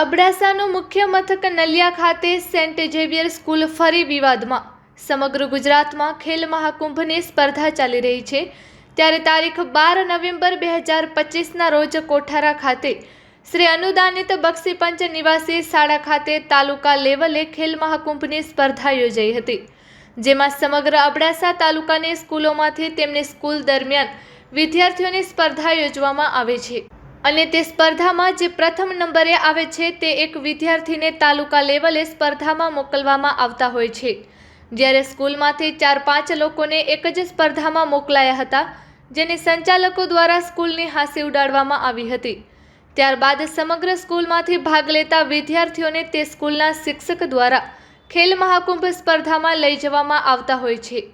અબડાસાનું મુખ્ય મથક નલિયા ખાતે સેન્ટ ઝેવિયર સ્કૂલ ફરી વિવાદમાં. સમગ્ર ગુજરાતમાં ખેલ મહાકુંભની સ્પર્ધા ચાલી રહી છે. ત્યારે તારીખ બાર નવેમ્બર બે હજાર પચીસના રોજ કોઠારા ખાતે શ્રી અનુદાનિત બક્ષીપંચ નિવાસી શાળા ખાતે તાલુકા લેવલે ખેલ મહાકુંભની સ્પર્ધા યોજાઈ હતી. જેમાં સમગ્ર અબડાસા તાલુકાની સ્કૂલોમાંથી તેમની સ્કૂલ દરમિયાન વિદ્યાર્થીઓની સ્પર્ધા યોજવામાં આવે છે. અને તે સ્પર્ધામાં જે પ્રથમ નંબરે આવે છે તે એક વિદ્યાર્થીને તાલુકા લેવલે સ્પર્ધામાં મોકલવામાં આવતા હોય છે. જ્યારે સ્કૂલમાંથી ચાર પાંચ લોકોને એક જ સ્પર્ધામાં મોકલાયા હતા, જેને સંચાલકો દ્વારા સ્કૂલની હાંસી ઉડાડવામાં આવી હતી. ત્યારબાદ સમગ્ર સ્કૂલમાંથી ભાગ લેતા વિદ્યાર્થીઓને તે સ્કૂલના શિક્ષક દ્વારા ખેલ મહાકુંભ સ્પર્ધામાં લઈ જવામાં આવતા હોય છે.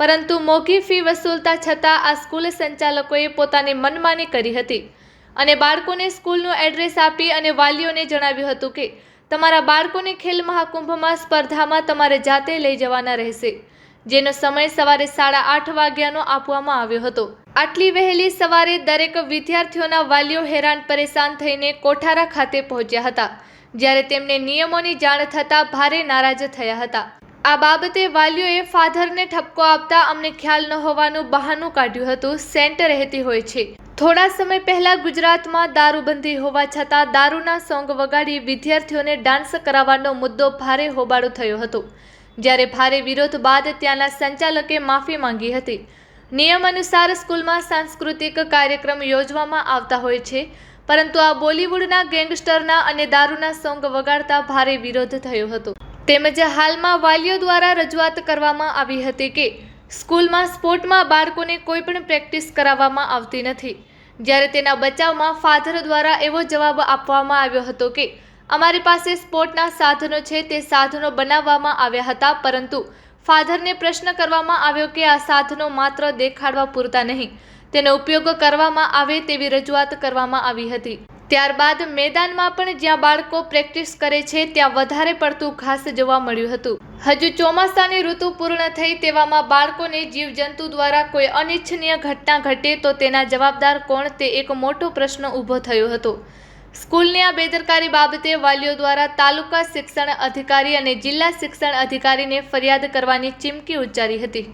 પરંતુ મોંઘી ફી વસૂલતા છતાં આ સ્કૂલ સંચાલકોએ પોતાની મનમાની કરી હતી. અને બાળકોને સ્કૂલનું એડ્રેસ આપી અને વાલીઓને જણાવ્યું હતું કે, તમારા બાળકોને ખેલ મહાકુંભમાં સ્પર્ધામાં તમારે જાતે લઈ જવાના રહેશે. જેનો સમય સવારે સાડા આઠ વાગ્યાનો આપવામાં આવ્યો હતો. આટલી વહેલી સવારે દરેક વિદ્યાર્થીઓના વાલીઓ હેરાન પરેશાન થઈને કોઠારા ખાતે પહોંચ્યા હતા, જ્યારે તેમને નિયમોની જાણ થતાં ભારે નારાજ થયા હતા. આ બાબતે વાલીઓએ ફાધરને ઠપકો આપતા અમને ખ્યાલ ન હોવાનું બહાનું કાઢ્યું હતું. સેન્ટ રહેતી હોય છે. થોડા સમય પહેલા ગુજરાતમાં દારૂબંધી હોવા છતાં દારૂના સોંગ વગાડી વિદ્યાર્થીઓને ડાન્સ કરાવવાનો મુદ્દો ભારે હોબાળો થયો હતો. જ્યારે ભારે વિરોધ બાદ ત્યાંના સંચાલકે માફી માંગી હતી. નિયમ અનુસાર સ્કૂલમાં સાંસ્કૃતિક કાર્યક્રમ યોજવામાં આવતા હોય છે, પરંતુ આ બોલિવૂડના ગેંગસ્ટરના અને દારૂના સોંગ વગાડતા ભારે વિરોધ થયો હતો. તેમજ હાલમાં વાલીઓ દ્વારા રજૂઆત કરવામાં આવી હતી કે સ્કૂલમાં સ્પોર્ટમાં બાળકોને કોઈ પણ પ્રેક્ટિસ કરાવવામાં આવતી નથી. જ્યારે તેના બચાવમાં ફાધર દ્વારા એવો જવાબ આપવામાં આવ્યો હતો કે, અમારી પાસે સ્પોર્ટના સાધનો છે, તે સાધનો બનાવવામાં આવ્યા હતા, પરંતુ ફાધરને પ્રશ્ન કરવામાં આવ્યો કે આ સાધનો માત્ર દેખાડવા પૂરતા નહીં. તેનો ઉપયોગ કરવામાં આવે તેવી રજૂઆત કરવામાં આવી હતી. ત્યારબાદ મેદાનમાં પણ જ્યાં બાળકો પ્રેક્ટિસ કરે છે, ત્યાં વધારે પડતું ઘાસ જોવા મળ્યું હતું. હજુ ચોમાસાની ઋતુ પૂર્ણ થઈ તેવામાં બાળકોને જીવજંતુ દ્વારા કોઈ અનિચ્છનીય ઘટના ઘટે તો તેના જવાબદાર કોણ તે એક મોટો પ્રશ્ન ઊભો થયો હતો. સ્કૂલની આ બેદરકારી બાબતે વાલીઓ દ્વારા તાલુકા શિક્ષણ અધિકારી અને જિલ્લા શિક્ષણ અધિકારીને ફરિયાદ કરવાની ચીમકી ઉચ્ચારી હતી.